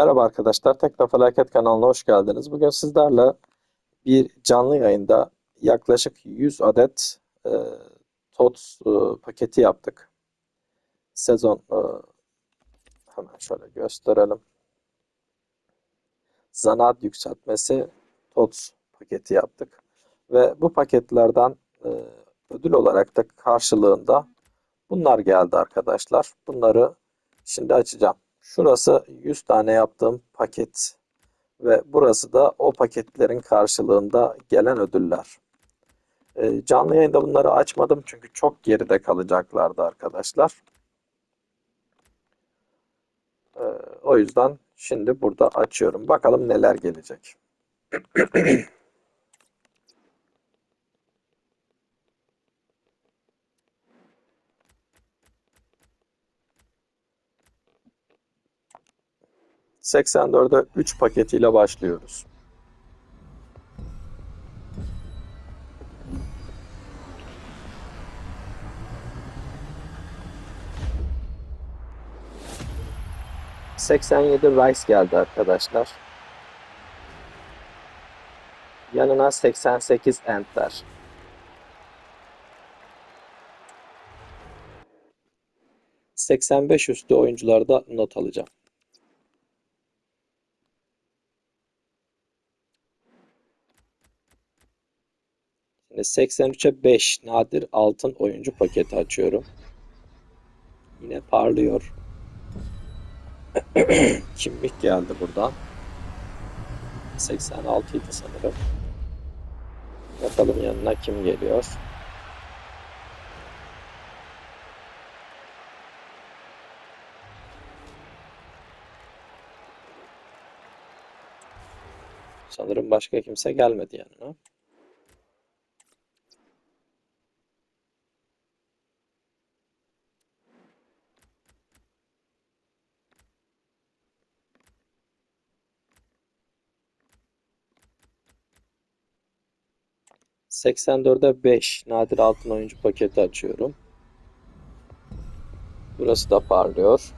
Merhaba arkadaşlar, Tekno Felaket kanalına hoş geldiniz. Bugün sizlerle bir canlı yayında yaklaşık 100 adet e, TOTS e, paketi yaptık. Sezon e, hemen şöyle gösterelim. Zanaat yükseltmesi TOTS paketi yaptık. Ve bu paketlerden e, ödül olarak da karşılığında bunlar geldi arkadaşlar. Bunları şimdi açacağım. Şurası 100 tane yaptığım paket ve burası da o paketlerin karşılığında gelen ödüller. Ee, canlı yayında bunları açmadım çünkü çok geride kalacaklardı arkadaşlar. Ee, o yüzden şimdi burada açıyorum. Bakalım neler gelecek. 84'e 3 paketiyle başlıyoruz. ...87 Rice geldi arkadaşlar. Yanına 88 Enter. ...85 üstü oyuncularda not alacağım. Şimdi 83'e 5 nadir altın oyuncu paketi açıyorum. Yine parlıyor. Kimlik geldi buradan. 86 idi sanırım. Bakalım yanına kim geliyor. Sanırım başka kimse gelmedi yanına. 84'e 5 nadir altın oyuncu paketi açıyorum. Burası da parlıyor.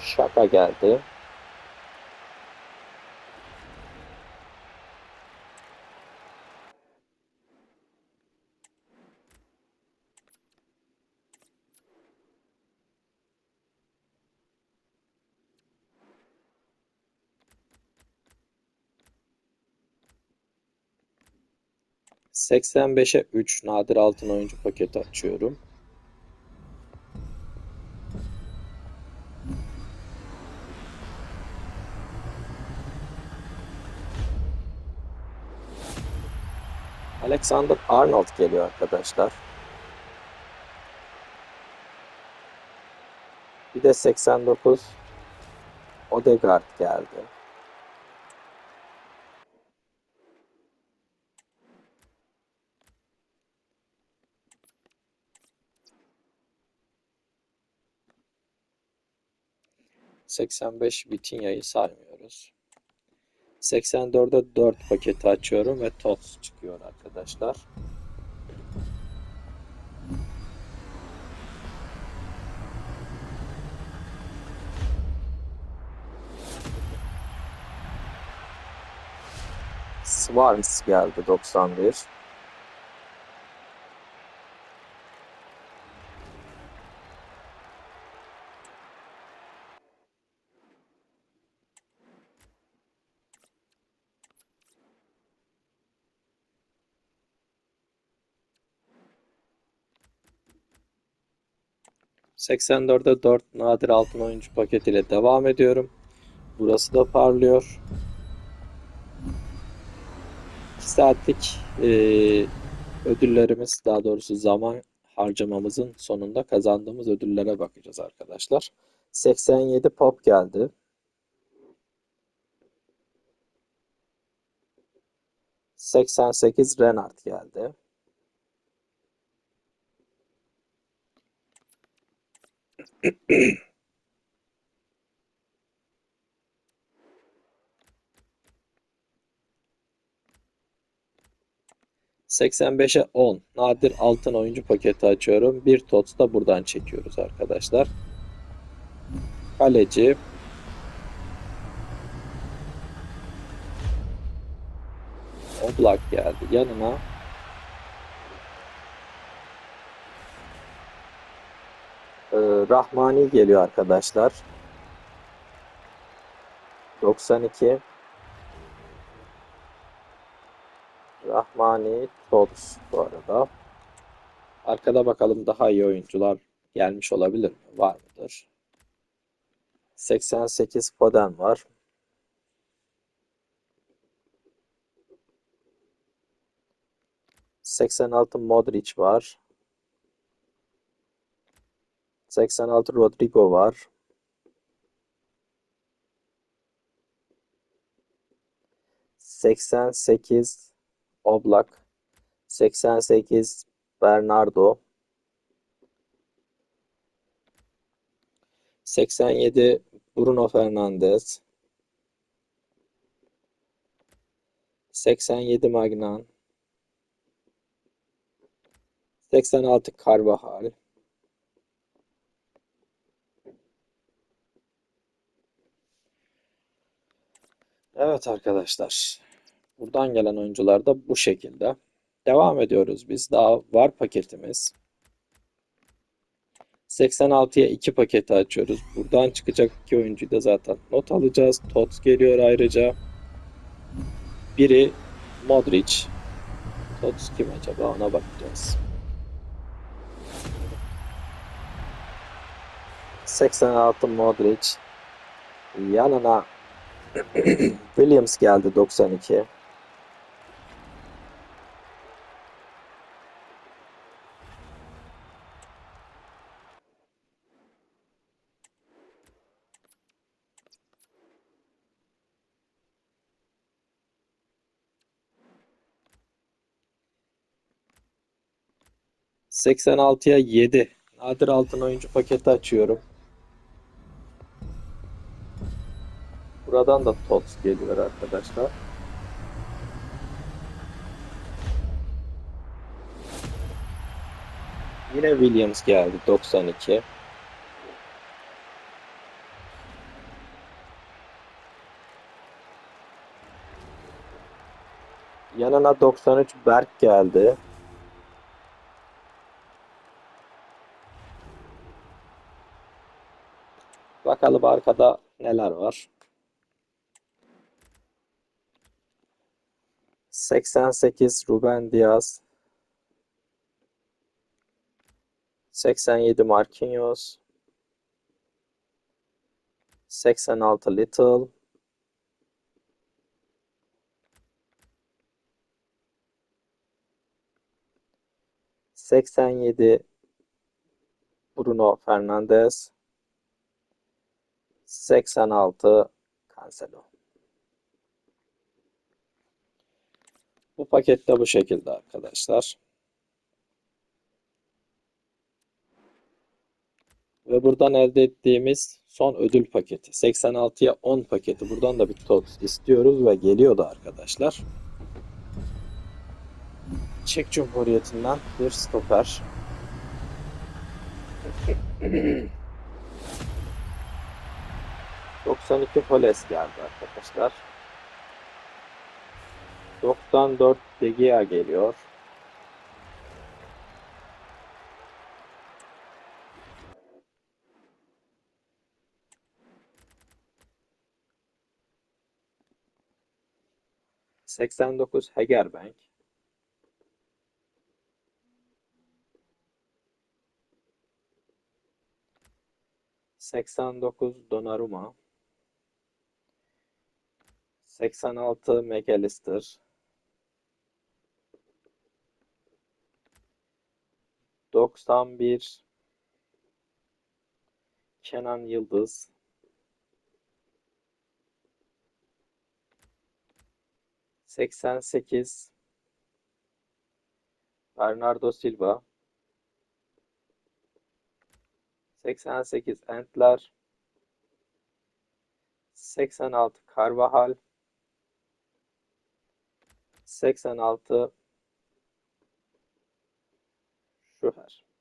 Şaka geldi. 85'e 3 nadir altın oyuncu paketi açıyorum. Alexander Arnold geliyor arkadaşlar. Bir de 89 Odegaard geldi. 85 Vitinha'yı saymıyoruz. 84'e 4 paketi açıyorum ve TOTS çıkıyor arkadaşlar. Swarms geldi 91. 84'e 4 nadir altın oyuncu paketiyle devam ediyorum. Burası da parlıyor. 2 saatlik e, ödüllerimiz daha doğrusu zaman harcamamızın sonunda kazandığımız ödüllere bakacağız arkadaşlar. 87 pop geldi. ...88 Renard geldi. 85'e 10. Nadir altın oyuncu paketi açıyorum. Bir TOTS da buradan çekiyoruz arkadaşlar. Kaleci. Oblak geldi yanına. Ee, Rahmani geliyor arkadaşlar. 92 Rahmani Tots bu arada. Arkada bakalım daha iyi oyuncular gelmiş olabilir mi? Var mıdır? 88 Foden var. Seksen altı Modric var. 86 Rodrigo var. 88 Oblak, 88 Bernardo, 87 Bruno Fernandes, 87 Magnan, 86 Carvajal, Evet arkadaşlar. Buradan gelen oyuncular da bu şekilde. Devam ediyoruz biz. Daha var paketimiz. 86'ya 2 paketi açıyoruz. Buradan çıkacak iki oyuncuyu da zaten not alacağız. Tots geliyor ayrıca. Biri Modric. Tots kim acaba ona bakacağız. 86 Modric. Yanına Williams geldi 92. Seksen altıya yedi. Nadir altın oyuncu paketi açıyorum. Buradan da TOTS geliyor arkadaşlar. Yine Williams geldi 92. Yanına 93 Berk geldi. Bakalım arkada neler var. 88 Ruben Diaz 87 Marquinhos. 86 Little. seksen yedi Bruno Fernandes. seksen altı Cancelo Bu pakette bu şekilde arkadaşlar. Ve buradan elde ettiğimiz son ödül paketi. 86'ya 10 paketi. Buradan da bir TOTS istiyoruz ve geliyor da arkadaşlar. Çek Cumhuriyeti'nden bir stoper. ...92 Poles geldi arkadaşlar. 94 De Gea geliyor. Seksen dokuz Hegerbank. Seksen dokuz Donnarumma. 86 McAllister. 91 Kenan Yıldız. 88 Bernardo Silva. 88 Entler. 86 Carvajal. 86 Şuher.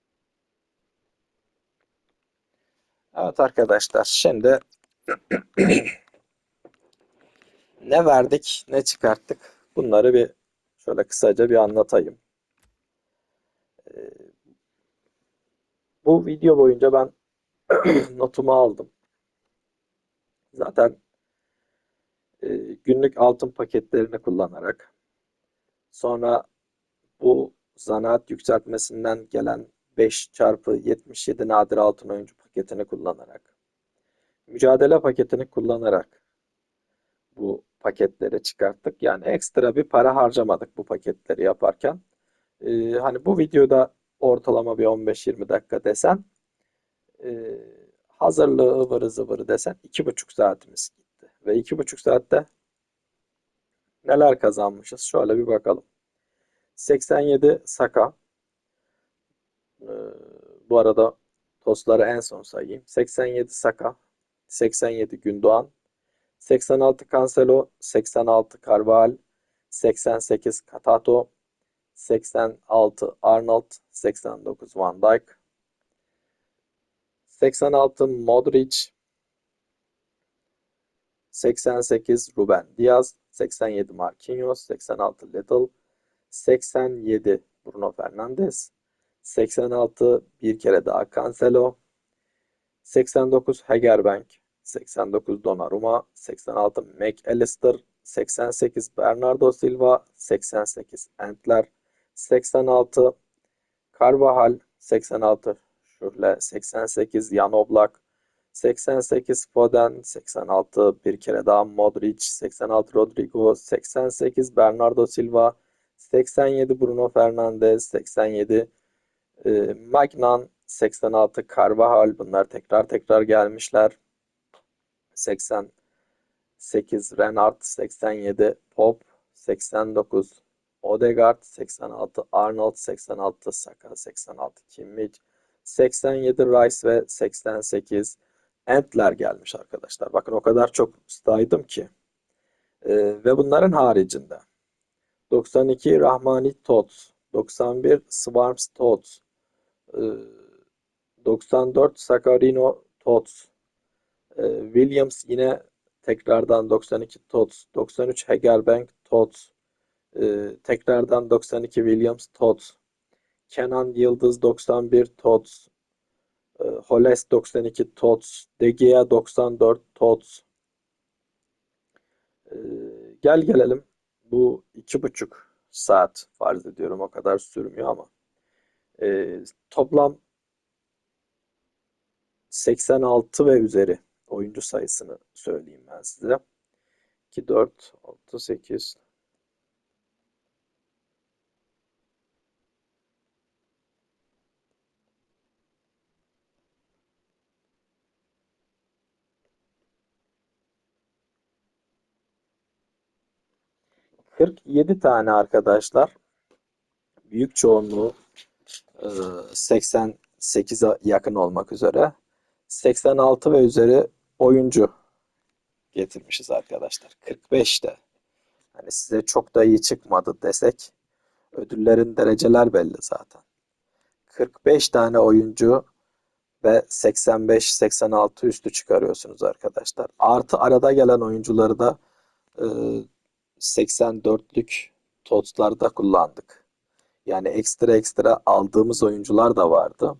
Evet arkadaşlar şimdi ne verdik ne çıkarttık bunları bir şöyle kısaca bir anlatayım. Ee, bu video boyunca ben notumu aldım. Zaten e, günlük altın paketlerini kullanarak sonra bu zanaat yükseltmesinden gelen 5 çarpı 77 nadir altın oyuncu paketini kullanarak mücadele paketini kullanarak bu paketleri çıkarttık. Yani ekstra bir para harcamadık bu paketleri yaparken. Ee, hani bu videoda ortalama bir 15-20 dakika desen e, hazırlığı ıvırı zıvırı desen 2,5 saatimiz gitti. Ve 2,5 saatte neler kazanmışız? Şöyle bir bakalım. 87 Saka. Ee, bu arada tostları en son sayayım. 87 Saka. 87 Gündoğan. 86 Cancelo. 86 Carvalho. 88 Katato. 86 Arnold. 89 Van Dijk. 86 Modric. 88 Ruben Diaz. 87 Marquinhos. 86 Little. 87 Bruno Fernandes. 86 bir kere daha Cancelo. 89 Hegerbank. 89 Donnarumma. 86 McAllister. 88 Bernardo Silva. 88 Entler. 86 Carvajal. 86 Şöyle 88 Jan Oblak. 88 Foden, 86 bir kere daha Modric, 86 Rodrigo, 88 Bernardo Silva, 87 Bruno Fernandes, 87 e, Magnan, 86 Carvajal bunlar tekrar tekrar gelmişler. 88 Renard, 87 Pop, 89 Odegaard, 86 Arnold, 86 Saka, 86 Kimmich, 87 Rice ve 88 Entler gelmiş arkadaşlar. Bakın o kadar çok saydım ki. Ee, ve bunların haricinde 92 Rahmani Tots, 91 Swarms Tots, e, 94 Sakarino Tots, e, Williams yine tekrardan 92 Tots, 93 Hegerbank Tots, e, tekrardan 92 Williams Tots, Kenan Yıldız 91 Tots, Holes 92 Tots, De Gea 94 Tots. Gel gelelim. Bu iki buçuk saat farz ediyorum o kadar sürmüyor ama e, toplam 86 ve üzeri oyuncu sayısını söyleyeyim ben size. 2, 4, 6, 8, ...47 tane arkadaşlar... ...büyük çoğunluğu... ...88'e yakın olmak üzere... ...86 ve üzeri oyuncu... ...getirmişiz arkadaşlar. 45 de... ...hani size çok da iyi çıkmadı desek... ...ödüllerin dereceler belli zaten. 45 tane oyuncu ve 85-86 üstü çıkarıyorsunuz arkadaşlar. Artı arada gelen oyuncuları da e, 84'lük TOTS'larda kullandık. Yani ekstra ekstra aldığımız oyuncular da vardı.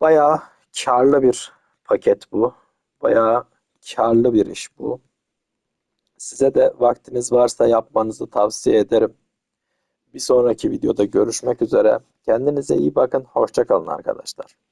Bayağı karlı bir paket bu. Bayağı karlı bir iş bu. Size de vaktiniz varsa yapmanızı tavsiye ederim. Bir sonraki videoda görüşmek üzere. Kendinize iyi bakın. Hoşça kalın arkadaşlar.